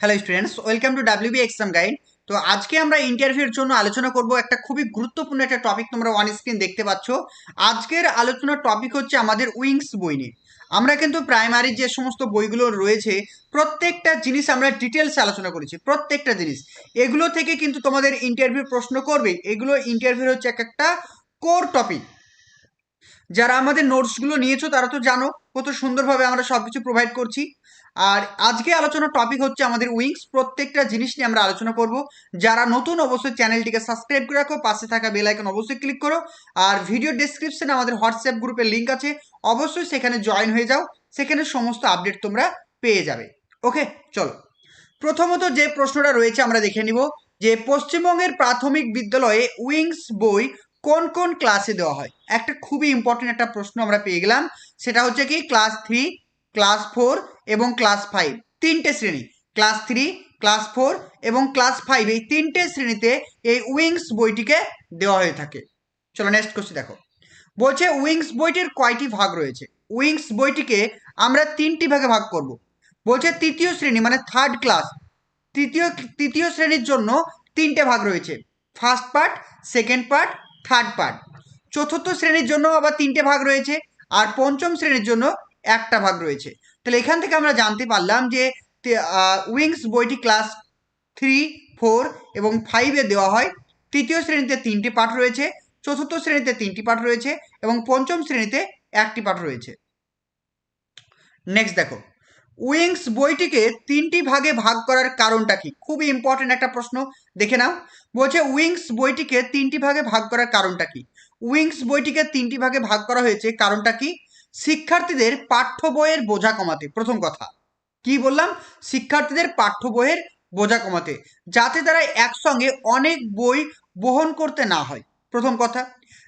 Hello students welcome to W B exam guide তো আজকে আমরা ইন্টারভিউর জন্য আলোচনা করব একটা খুবই গুরুত্বপূর্ণ একটা টপিক তোমরা ওয়ান স্ক্রিন দেখতে পাচ্ছ। আজকের আলোচনার টপিক হচ্ছে আমাদের উইংস বই নিয়ে। আমরা কিন্তু প্রাইমারি যে সমস্ত বইগুলো রয়েছে, প্রত্যেকটা জিনিস আমরা ডিটেলসে আলোচনা করেছি, প্রত্যেকটা জিনিস। এগুলো থেকে কিন্তু তোমাদের ইন্টারভিউ প্রশ্ন করবে। এগুলো ইন্টারভিউ হচ্ছে এক একটা কোর টপিক যারা আমাদের নোটসগুলো নিয়েছো তারা তো জানো কত সুন্দরভাবে আমরা সবকিছু প্রোভাইড করছি। আর আজকে আলোচনার টপিক হচ্ছে আমাদের উইংস প্রত্যেকটা জিনিস নিয়ে আমরা আলোচনা করব। যারা নতুন অবশ্যই চ্যানেলটিকে সাবস্ক্রাইব করে রাখো, পাশে থাকা বেল আইকন অবশ্যই ক্লিক করো। আর ভিডিও ডেসক্রিপশনে আমাদের হোয়াটসঅ্যাপ গ্রুপের লিঙ্ক আছে। অবশ্যই সেখানে জয়েন হয়ে যাও। সেখানে সমস্ত আপডেট তোমরা পেয়ে যাবে। ওকে, চলো। প্রথমত যে প্রশ্নটা রয়েছে আমরা দেখে নিব যে পশ্চিমবঙ্গের প্রাথমিক বিদ্যালয়ে উইংস বই কোন কোন ক্লাসে দেওয়া হয়? একটা খুবই ইম্পর্টেন্ট একটা প্রশ্ন আমরা পেয়ে গেলাম। সেটা হচ্ছে কি ক্লাস থ্রি ক্লাস ফোর এবং ক্লাস ফাইভ তিনটে শ্রেণি। ক্লাস থ্রি ক্লাস ফোর এবং ক্লাস ফাইভ এই তিনটে শ্রেণীতে এই উইংস বইটিকে দেওয়া হয়ে থাকে। চলো নেক্সট কোশ্চেন দেখো। বলছে উইংস বইটির কয়টি ভাগ রয়েছে? উইংস বইটিকে আমরা তিনটি ভাগে ভাগ করব। বলছে তৃতীয় শ্রেণি মানে থার্ড ক্লাস তৃতীয় তৃতীয় শ্রেণির জন্য তিনটে ভাগ রয়েছে। First part second part third part চতুর্থ শ্রেণির জন্য আবার তিনটে ভাগ রয়েছে, আর পঞ্চম শ্রেণির জন্য একটা ভাগ রয়েছে। তাহলে এখান থেকে আমরা জানতে পারলাম যে উইংস বইটি ক্লাস থ্রি, ফোর এবং ফাইভে দেওয়া হয়। তৃতীয় শ্রেণীতে তিনটি পাঠ রয়েছে, চতুর্থ শ্রেণীতে তিনটি পাঠ রয়েছে এবং পঞ্চম শ্রেণীতে একটি পাঠ রয়েছে। নেক্সট দেখো। উইংস বইটিকে তিনটি ভাগে ভাগ করার কারণটা কি? খুবই ইম্পর্টেন্ট একটা প্রশ্ন, দেখে নাও। বলছে উইংস বইটিকে তিনটি ভাগে ভাগ করার কারণটা কি? উইংস বইটিকে তিনটি ভাগে ভাগ করা হয়েছে, কারণটা কি? শিক্ষার্থীদের পাঠ্য বইয়ের বোঝা কমাতে, প্রথম কথা। কি বললাম? শিক্ষার্থীদের পাঠ্য বইয়ের বোঝা কমাতে, যাতে তারা একসঙ্গে অনেক বই বহন করতে না হয়। প্রথম কথা।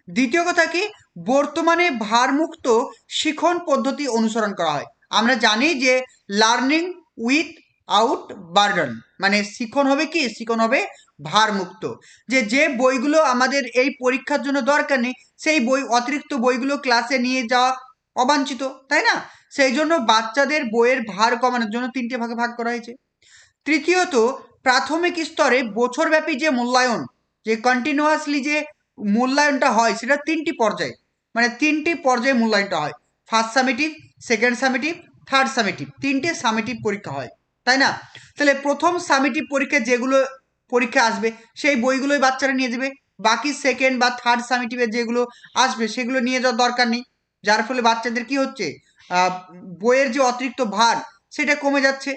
দ্বিতীয় কথা কি? বর্তমানে ভারমুক্ত শিখন পদ্ধতি অনুসরণ করা হয়। আমরা জানি যে লার্নিং উইথ আউট বার্ডন মানে শিখন হবে কি? শিখন হবে ভারমুক্ত। যে যে বইগুলো আমাদের এই পরীক্ষার জন্য দরকার নেই, সেই বই, অতিরিক্ত বইগুলো ক্লাসে নিয়ে যাওয়া অবাঞ্ছিত, তাই না? সেই জন্য বাচ্চাদের বইয়ের ভার কমানোর জন্য তিনটে ভাগে ভাগ করা হয়েছে। তৃতীয়ত, প্রাথমিক স্তরে বছরব্যাপী যে মূল্যায়ন, যে কন্টিনিউয়াসলি যে মূল্যায়নটা হয়, সেটা তিনটি পর্যায়ে মানে তিনটি পর্যায়ে মূল্যায়নটা হয়। First summative second summative third summative তিনটে সামিটিভ পরীক্ষা হয়, তাই না? তাহলে প্রথম সামিটিভ পরীক্ষা যেগুলো, পরীক্ষা আসবে, সেই বইগুলোই বাচ্চারা নিয়ে যাবে। বাকি সেকেন্ড বা থার্ড সামিটিভে যেগুলো আসবে, সেগুলো নিয়ে যাওয়ার দরকার নেই। যার ফলে বাচ্চাদের কি হচ্ছে? বইয়ের যে অতিরিক্ত ভার, সেটা কমে যাচ্ছে।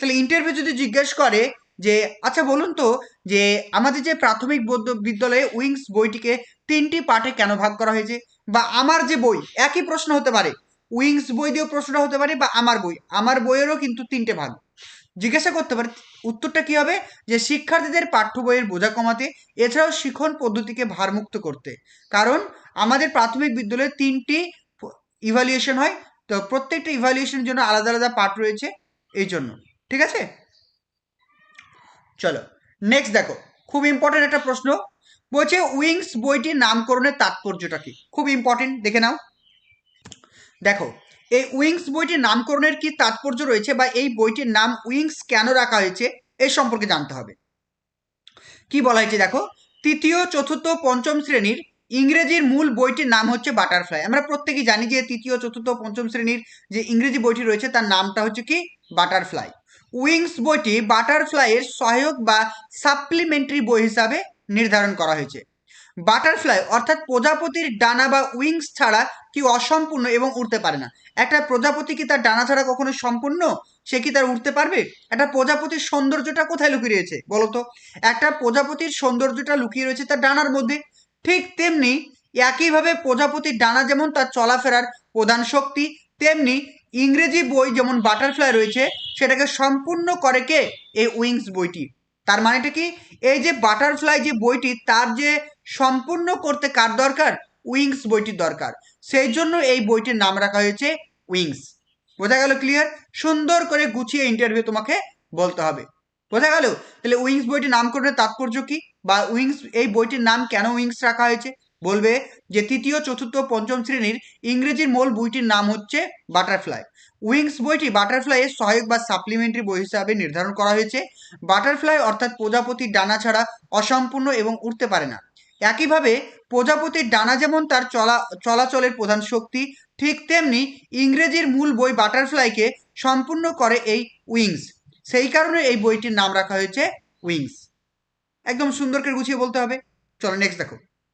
তাহলে ইন্টারভিউ যদি জিজ্ঞেস করে যে আচ্ছা বলুন তো, যে আমাদের যে প্রাথমিক বিদ্যালয়ে উইংস বইটিকে তিনটি পার্টে কেন ভাগ করা হয়েছে? বা আমার যে বই, একই প্রশ্ন হতে পারে। উইংস বই দিয়েও প্রশ্নটা হতে পারে বা আমার বই, আমার বইয়েরও কিন্তু তিনটে ভাগ। জিজ্ঞাসা করতে পারে, উত্তরটা কি হবে? যে শিক্ষার্থীদের পাঠ্য বইয়ের বোঝা কমাতে, এছাড়াও শিখন পদ্ধতিকে ভারমুক্ত করতে। কারণ আমাদের প্রাথমিক বিদ্যালয়ে তিনটি ইভ্যালুয়েশন হয়, তো প্রত্যেকটা ইভ্যালুয়েশনের জন্য আলাদা আলাদা পার্ট রয়েছে, এই জন্য। ঠিক আছে? চলো নেক্সট দেখো, খুব ইম্পর্টেন্ট একটা প্রশ্ন, বলছে উইংস বইটির নামকরণের তাৎপর্যটা কি? খুব ইম্পর্টেন্ট দেখে নাও। দেখো, এই উইংস বইটির নামকরণের কি তাৎপর্য রয়েছে বা এই বইটির নাম উইংস কেন রাখা হয়েছে এই সম্পর্কে জানতে হবে। কি বলা হয়েছে দেখো, তৃতীয়, চতুর্থ, পঞ্চম শ্রেণির ইংরেজির মূল বইটির নাম হচ্ছে বাটারফ্লাই। আমরা প্রত্যেকেই জানি যে তৃতীয়, চতুর্থ, পঞ্চম শ্রেণির যে ইংরেজি বইটি রয়েছে, তার নামটা হচ্ছে কি? বাটারফ্লাই। উইংস বইটি বাটারফ্লাইয়ের সহায়ক বা সাপ্লিমেন্টারি বই হিসাবে নির্ধারণ করা হয়েছে। বাটারফ্লাই অর্থাৎ প্রজাপতির ডানা বা উইংস ছাড়া কি অসম্পূর্ণ এবং উড়তে পারে না। একটা প্রজাপতি কি তার ডানা ছাড়া কখনো সম্পূর্ণ? সে কি তার উঠতে পারবে? একটা প্রজাপতির সৌন্দর্যটা কোথায় লুকিয়ে রয়েছে বলতো একটা প্রজাপতির সৌন্দর্যটা লুকিয়ে রয়েছে তার ডানার মধ্যে। ঠিক তেমনি একইভাবে প্রজাপতির ডানা যেমন তার চলাফেরার প্রধান শক্তি, তেমনি ইংরেজি বই যেমন বাটারফ্লাই রয়েছে, সেটাকে সম্পূর্ণ করে কে? এই উইংস বইটি। তার মানেটা কি? এই যে বাটারফ্লাই যে বইটি, তার যে সম্পূর্ণ করতে কার দরকার? উইংস বইটির দরকার। সেই জন্য এই বইটির নাম রাখা হয়েছে উইংস। বোঝা গেল ক্লিয়ার? সুন্দর করে গুছিয়ে ইন্টারভিউ তোমাকে বলতে হবে। বোঝা গেল? তাহলে উইংস বইটির নামকরণের তাৎপর্য কি? বা উইংস, এই বইটির নাম কেন উইংস রাখা হয়েছে? বলবে যে তৃতীয়, চতুর্থ, পঞ্চম শ্রেণির ইংরেজির মূল বইটির নাম হচ্ছে বাটারফ্লাই। উইংস বইটি বাটারফ্লাইয়ের সহায়ক বা সাপ্লিমেন্টারি বই হিসাবে নির্ধারণ করা হয়েছে। বাটারফ্লাই অর্থাৎ প্রজাপতির ডানা ছাড়া অসম্পূর্ণ এবং উঠতে পারে না। একইভাবে প্রজাপতির ডানা যেমন তার চলা, চলাচলের প্রধান শক্তি, ঠিক তেমনি ইংরেজির মূল বই বাটারফ্লাইকে সম্পূর্ণ করে এই উইংস। সেই কারণে এই বইটির নাম রাখা হয়েছে উইংস। একদম সুন্দরকে গুছিয়ে বলতে হবে। চলো নেক্সট দেখো।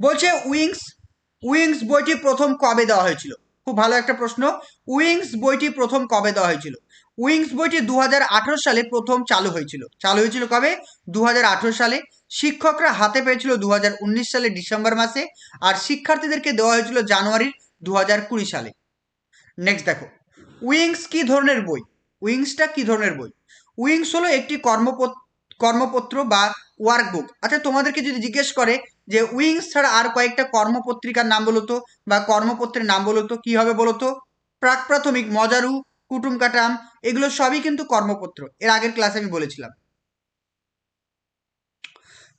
বলছে উইংস উইংস বইটি প্রথম কবে দেওয়া হয়েছিল? খুব ভালো একটা প্রশ্ন। উইংস বইটি প্রথম কবে দেওয়া হয়েছিল? উইংস বইটি দু হাজার আঠেরো সালে প্রথম চালু হয়েছিল। চালু হয়েছিল কবে? দু হাজার আঠেরো সালে। শিক্ষকরা হাতে পেয়েছিল দু সালে ডিসেম্বর মাসে আর শিক্ষার্থীদেরকে দেওয়া হয়েছিল জানুয়ারির দু হাজার কুড়ি সালে। নেক্সট দেখো। উইংস কি ধরনের বই? উইংসটা কি ধরনের বই? উইংস হলো একটি কর্মপত, কর্মপত্র বা ওয়ার্কবুক আচ্ছা তোমাদেরকে যদি জিজ্ঞেস করে যে উইংস ছাড়া আর কয়েকটা কর্মপত্রিকার নাম বলো তো, বা কর্মপত্রের নাম বলো তো, কী হবে বলো তো? প্রাক প্রাথমিক, মজারু, কুটুম কাটাম, এগুলো সবই কিন্তু কর্মপত্র। এর আগের ক্লাসে আমি বলেছিলাম।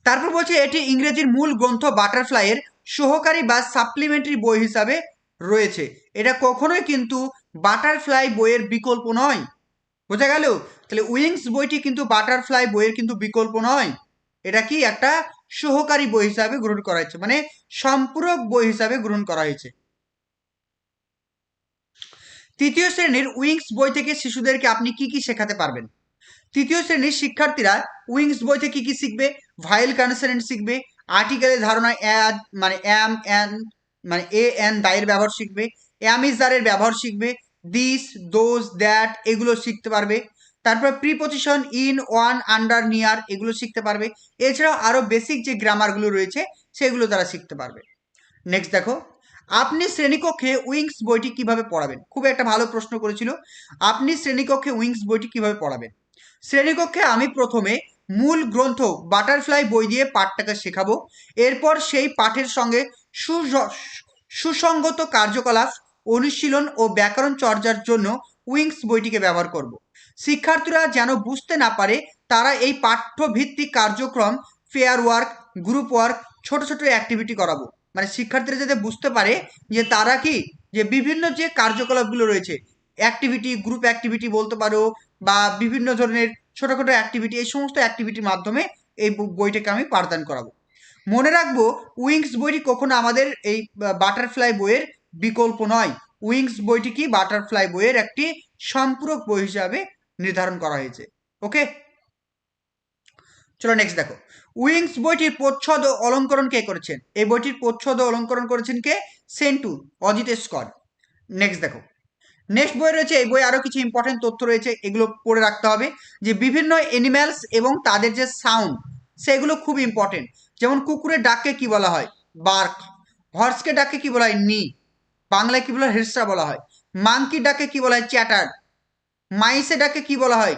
তারপর বলছে, এটি ইংরেজির মূল গ্রন্থ বাটারফ্লাইয়ের সহকারী বা সাপ্লিমেন্টারি বই হিসাবে রয়েছে। এটা কখনোই কিন্তু বাটারফ্লাই বইয়ের বিকল্প নয়। বোঝা গেল? তাহলে উইংস বইটি কিন্তু বাটারফ্লাই বইয়ের কিন্তু বিকল্প নয়। এটা কি একটা সহকারী বই হিসাবে গ্রহণ করা হয়েছে মানে সম্পূরক বই হিসাবে গ্রহণ করা হয়েছে। তৃতীয় শ্রেণির উইংস বই থেকে শিশুদেরকে আপনি কি কি শেখাতে পারবেন? তৃতীয় শ্রেণির শিক্ষার্থীরা উইংস বই থেকে কি কি শিখবে? ভাইল কনসেন্ট শিখবে, আর্টিকেলের ধারণা অ্যাড মানে অ্যাম, অ্যান মানে এ এন দায়ের ব্যবহার শিখবে, অ্যামিজারের ব্যবহার শিখবে, দিস, দোজ, দ্যাট, এগুলো শিখতে পারবে। তারপর preposition in on under near এগুলো শিখতে পারবে। এছাড়াও আরও বেসিক যে গ্রামারগুলো রয়েছে, সেগুলো তারা শিখতে পারবে। নেক্সট দেখো, আপনি শ্রেণীকক্ষে উইংস বইটি কীভাবে পড়াবেন? খুব একটা ভালো প্রশ্ন করেছিল। আপনি শ্রেণীকক্ষে উইংস বইটি কীভাবে পড়াবেন? শ্রেণীকক্ষে আমি প্রথমে মূল গ্রন্থ বাটারফ্লাই বই দিয়ে পাঠটাকে শেখাবো। এরপর সেই পাঠের সঙ্গে সুসঙ্গত কার্যকলাপ, অনুশীলন ও ব্যাকরণ চর্চার জন্য উইংস বইটিকে ব্যবহার করব। শিক্ষার্থীরা যেন বুঝতে না পারে তারা এই পাঠ্যভিত্তিক কার্যক্রম ফেয়ার ওয়ার্ক গ্রুপ ওয়ার্ক ছোট ছোট অ্যাক্টিভিটি করাবো। মানে শিক্ষার্থীরা যাতে বুঝতে পারে যে তারা কি? যে বিভিন্ন যে কার্যকলাপগুলো রয়েছে অ্যাক্টিভিটি গ্রুপ অ্যাক্টিভিটি বলতে পারো বা বিভিন্ন ধরনের ছোটোখাটো অ্যাক্টিভিটি এই সমস্ত অ্যাক্টিভিটির মাধ্যমে এই বই- বইটাকে আমি পাঠদান করাবো। মনে রাখব, উইংস বইটি কখনো আমাদের এই বাটারফ্লাই বইয়ের বিকল্প নয়। উইংস বইটি কি? বাটারফ্লাই বইয়ের একটি সম্পূরক বই হিসাবে নির্ধারণ করা হয়েছে। ওকে চলো নেক্সট দেখো। উইংস বইটির প্রচ্ছদ ও অলঙ্করণ কে করেছেন? এই বইটির প্রচ্ছদ ও অলঙ্করণ করেছেন কে? সেন্টু, অজিত স্কট নেক্সট দেখো। নেক্সট বই রয়েছে, এই বই আরও কিছু ইম্পর্টেন্ট তথ্য রয়েছে, এগুলো পড়ে রাখতে হবে। যে বিভিন্ন এনিম্যালস এবং তাদের যে সাউন্ড সেগুলো খুব ইম্পর্টেন্ট যেমন কুকুরের ডাককে কি বলা হয়? বার্ক হর্সকে ডাককে কি বলা হয়? নি বাংলায় কি বলা হয়? হেসরা বলা হয়। মাংকি ডাকে কি বলা হয়? চ্যাটার মাইসে ডাকে কি বলা হয়?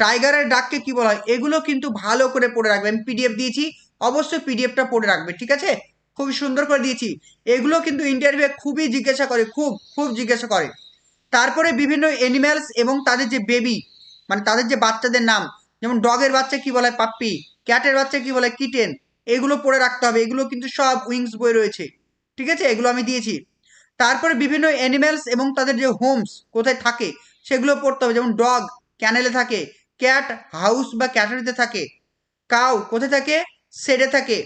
টাইগারের ডাককে কি বলা হয়? এগুলো কিন্তু ভালো করে পড়ে রাখবে। আমি পিডিএফ দিয়েছি। অবশ্যই পিডিএফটা পড়ে রাখবে, ঠিক আছে? খুব সুন্দর করে দিয়েছি। এগুলো কিন্তু ইন্টারভিউ খুবই জিজ্ঞাসা করে, খুব খুব জিজ্ঞাসা করে। তারপরে বিভিন্ন অ্যানিম্যালস এবং তাদের যে বেবি মানে তাদের যে বাচ্চাদের নাম, যেমন ডগের বাচ্চা কি বলে পাপ্পি ক্যাটের বাচ্চা কি বলে কিটেন এগুলো পড়ে রাখতে হবে। এগুলো কিন্তু সব উইংস বই রয়েছে, ঠিক আছে? এগুলো আমি দিয়েছি। তারপরে বিভিন্ন অ্যানিম্যালস এবং তাদের যে হোমস কোথায় থাকে সেগুলো পড়তে হবে। যেমন ডগ ক্যানেলে থাকে, ক্যাট হাউস বা ক্যাটারিতে থাকে, কাউ কোথায় থাকে? সেডে থাকে,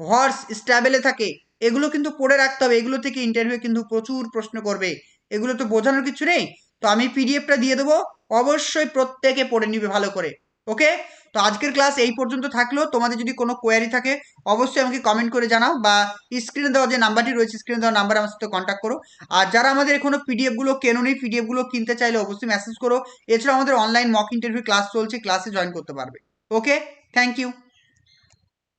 হর্স স্ট্যাবেলে থাকে। এগুলো কিন্তু পড়ে রাখতে হবে। এগুলো থেকে ইন্টারভিউ কিন্তু প্রচুর প্রশ্ন করবে। এগুলো তো বোঝানোর কিছু নেই। তো আমি পিডিএফটা দিয়ে দেবো। অবশ্যই প্রত্যেকে পড়ে নিবে ভালো করে। ওকে তো আজকের ক্লাস এই পর্যন্ত থাকল। তোমাদের যদি কোনো কোয়ারি থাকে, অবশ্যই আমাকে কমেন্ট করে জানাও বা স্ক্রিনে দেওয়া যে নাম্বারটি রয়েছে স্ক্রিনে দেওয়া নাম্বার আমার সাথে কন্ট্যাক্ট করো। আর যারা আমাদের এখনও পিডিএফগুলো কেননি পিডিএফগুলো কিনতে চাইলে অবশ্যই মেসেজ করো। এছাড়াও আমাদের অনলাইন মক ইন্টারভিউ ক্লাস চলছে ক্লাসে জয়েন করতে পারবে। ওকে থ্যাংক ইউ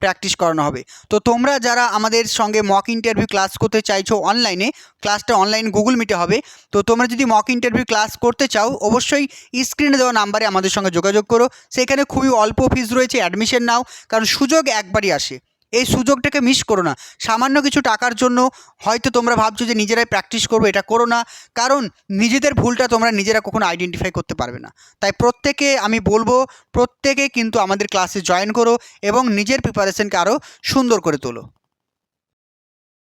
প্র্যাকটিস করানো হবে। তো তোমরা যারা আমাদের সঙ্গে মক ইন্টারভিউ ক্লাস করতে চাইছো অনলাইনে ক্লাসটা অনলাইন গুগল মিটে হবে। তো তোমরা যদি মক ইন্টারভিউ ক্লাস করতে চাও, অবশ্যই স্ক্রিনে দেওয়া নাম্বারে আমাদের সঙ্গে যোগাযোগ করো। সেখানে খুবই অল্প ফিস রয়েছে অ্যাডমিশন নাও, কারণ সুযোগ একবারই আসে। এই সুযোগটাকে মিস করো না। সামান্য কিছু টাকার জন্য হয়তো তোমরা ভাবছ যে নিজেরাই প্র্যাকটিস করব, এটা করো না। কারণ নিজেদের ভুলটা তোমরা নিজেরা কখনো আইডেন্টিফাই করতে পারবে না। তাই প্রত্যেকে, আমি বলব, প্রত্যেকে কিন্তু আমাদের ক্লাসে জয়েন করো এবং নিজের প্রিপারেশনকে আরও সুন্দর করে তোলো।